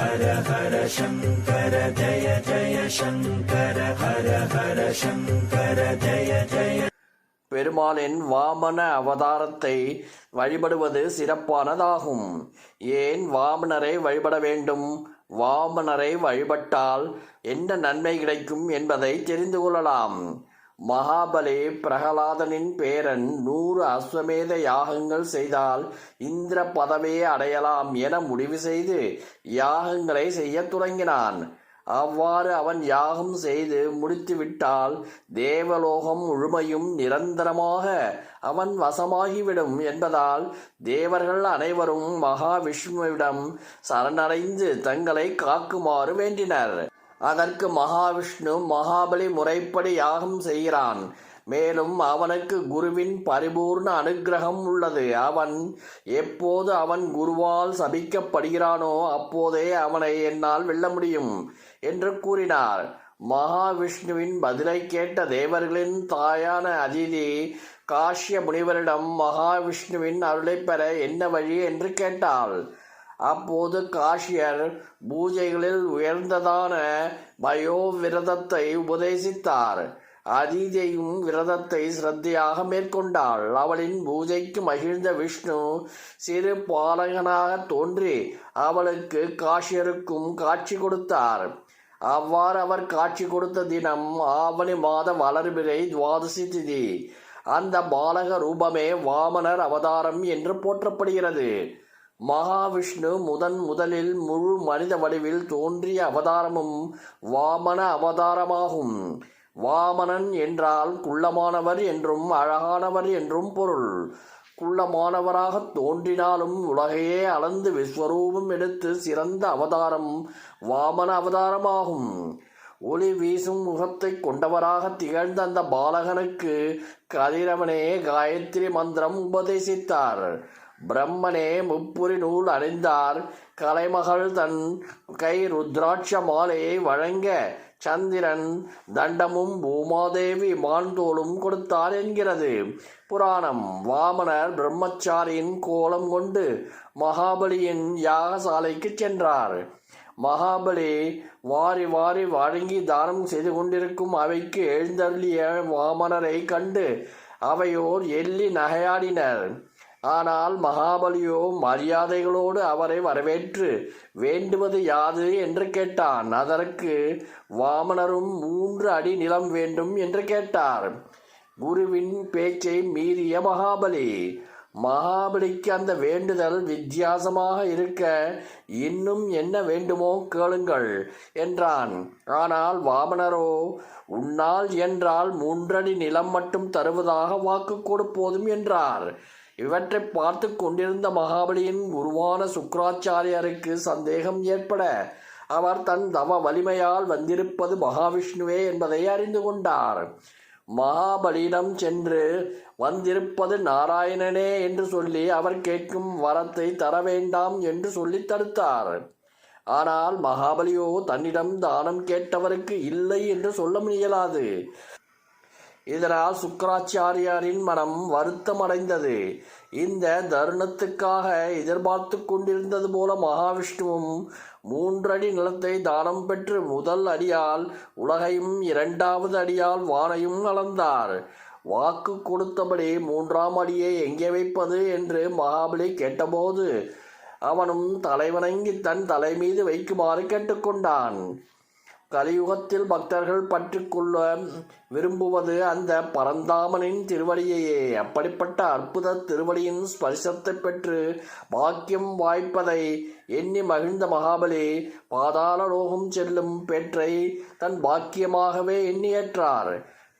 ஹர ஹர சங்கர ஜய ஜய சங்கர ஹர ஹர சங்கர ஜய ஜய. பெருமாளின் வாமன அவதாரத்தை வழிபடுவது சிறப்பானதாகும். ஏன் வாமனரை வழிபட வேண்டும்? வாமனரை வழிபட்டால் என்ன நன்மை கிடைக்கும் என்பதை தெரிந்து கொள்ளலாம். மகாபலி பிரகலாதனின் பேரன் நூறு அஸ்வமேத யாகங்கள் செய்தால் இந்திர பதவியை அடையலாம் என முடிவு செய்து யாகங்களை செய்யத் தொடங்கினான். அவ்வாறு அவன் யாகம் செய்து முடித்துவிட்டால் தேவலோகம் முழுமையும் நிரந்தரமாக அவன் வசமாகிவிடும் என்பதால் தேவர்கள் அனைவரும் மகாவிஷ்ணுவிடம் சரணடைந்து தங்களை காக்குமாறு வேண்டினர். அதற்கு மகாவிஷ்ணு மகாபலி முறைப்படி யாகம் செய்கிறான். மேலும் அவனுக்கு குருவின் பரிபூர்ண அனுக்கிரகம் உள்ளது. அவன் எப்போது அவன் குருவால் சபிக்கப்படுகிறானோ அப்போதே அவனை என்னால் வெல்ல முடியும் என்று கூறினார். மகாவிஷ்ணுவின் பதிலை கேட்ட தேவர்களின் தாயான அதிதி காஷ்ய முனிவரிடம் மகாவிஷ்ணுவின் அருளை பெற என்ன வழி என்று கேட்டாள். அப்போது காஷியர் பூஜைகளில் உயர்ந்ததான பயோ விரதத்தை உபதேசித்தார். அதிதையும் விரதத்தை சிரத்தையாக மேற்கொண்டாள். அவளின் பூஜைக்கு மகிழ்ந்த விஷ்ணு சிறு பாலகனாக தோன்றி அவளுக்கு காஷியருக்கும் காட்சி கொடுத்தார். அவ்வாறு அவர் காட்சி கொடுத்த தினம் ஆவணி மாத வளர்பிறை துவாதசி திதி. அந்த பாலக ரூபமே வாமனர் அவதாரம் என்று போற்றப்படுகிறது. மகாவிஷ்ணு முதன் முதலில் முழு மனித வடிவில் தோன்றிய அவதாரமும் வாமன அவதாரமாகும். வாமனன் என்றால் குள்ளமானவர் என்றும் அழகானவர் என்றும் பொருள். குள்ளமானவராக தோன்றினாலும் உலகையே அளந்து விஸ்வரூபம் எடுத்து சிறந்த அவதாரம் வாமன அவதாரமாகும். ஒளி வீசும் முகத்தை கொண்டவராக திகழ்ந்த அந்த பாலகனுக்கு கதிரவனே காயத்ரி மந்திரம் உபதேசித்தார். பிரம்மனே முப்புரி நூல் அணிந்தார். கலைமகள் தன் கை ருத்ராட்ச மாலையை வழங்க சந்திரன் தண்டமும் பூமாதேவி மான்தோளும் கொடுத்தார் என்கிறது. புராணம். வாமனர் பிரம்மச்சாரியின் கோலம் கொண்டு மகாபலியின் யாகசாலைக்கு சென்றார். மகாபலி வாரி வாரி வழங்கி தானம் செய்து கொண்டிருக்கும் அவைக்கு எழுந்தருளிய வாமனரை கண்டு அவையோர் எள்ளி நகையாடினர். ஆனால் மகாபலியோ மரியாதைகளோடு அவரை வரவேற்று வேண்டுவது யாது என்று கேட்டான். அதற்கு வாமனரும் மூன்று அடி நிலம் வேண்டும் என்று கேட்டார். குருவின் பேச்சை மீறிய மகாபலி மகாபலிக்கு அந்த வேண்டுதல் வித்தியாசமாக இருக்க இன்னும் என்ன வேண்டுமோ கேளுங்கள் என்றான். ஆனால் வாமனரோ உன்னால் என்றால் மூன்றடி நிலம் மட்டும் தருவதாக வாக்கு கொடுப்போதும் என்றார். இவற்றை பார்த்து கொண்டிருந்த மகாபலியின் குருவான சுக்கராச்சாரியருக்கு சந்தேகம் ஏற்பட அவர் தன் தவ வலிமையால் வந்திருப்பது மகாவிஷ்ணுவே என்பதை அறிந்து கொண்டார். மகாபலியிடம் சென்று வந்திருப்பது நாராயணனே என்று சொல்லி அவர் கேட்கும் வரத்தை தர வேண்டாம் என்று சொல்லி தடுத்தார். ஆனால் மகாபலியோ தன்னிடம் தானம் கேட்டவருக்கு இல்லை என்று சொல்ல முடியலாது. இதனால் சுக்கராச்சாரியாரின் மனம் வருத்தமடைந்தது. இந்த தருணத்துக்காக எதிர்பார்த்து கொண்டிருந்தது போல மகாவிஷ்ணுவும் மூன்றடி நிலத்தை தானம் பெற்று முதல் அடியால் உலகையும் இரண்டாவது அடியால் வானையும் அளந்தார். வாக்கு கொடுத்தபடி மூன்றாம் அடியை எங்கே வைப்பது என்று மகாபலி கேட்டபோது அவனும் தலைவணங்கி தன் தலை மீது வைக்குமாறு கேட்டுக்கொண்டான். கலியுகத்தில் பக்தர்கள் பற்றிக்கொள்ள விரும்புவது அந்த பரந்தாமனின் திருவடியையே. அப்படிப்பட்ட அற்புத திருவடியின் ஸ்பரிசத்தை பெற்று பாக்கியம் வாய்ப்பதை எண்ணி மகிழ்ந்த மகாபலி பாதாள லோகம் செல்லும் பேற்றை தன் பாக்கியமாகவே எண்ணியேற்றார்.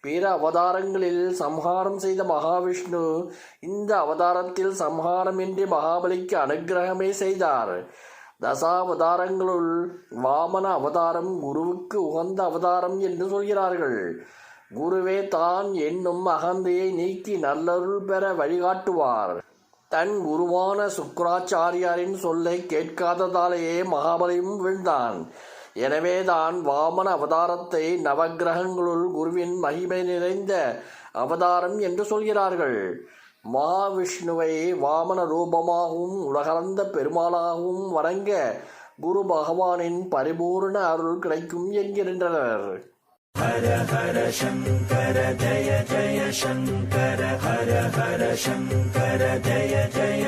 பிற அவதாரங்களில் சம்ஹாரம் செய்த மகாவிஷ்ணு இந்த அவதாரத்தில் சம்ஹாரமின்றி மகாபலிக்கு அனுக்கிரகமே செய்தார். தசாவதாரங்களுள் வாமன அவதாரம் குருவுக்கு உகந்த அவதாரம் என்று சொல்கிறார்கள். குருவே தான் என்னும் அகந்தையை நீக்கி நல்லருள் பெற வழிகாட்டுவார். தன் குருவான சுக்கராச்சாரியாரின் சொல்லை கேட்காததாலேயே மகாபலியும் விழுந்தான். எனவேதான் வாமன அவதாரத்தை நவக்கிரகங்களுள் குருவின் மகிமை நிறைந்த அவதாரம் என்று சொல்கிறார்கள். மாவிஷ்ணுவை வாமன ரூபமாகவும் உலகலந்த பெருமாளாகவும் வணங்க குரு பகவானின் பரிபூர்ண அருள் கிடைக்கும் என்கின்றனர். ஹர ஹர சங்கர ஜய ஜய சங்கர ஹர ஹர சங்கர ஜய ஜய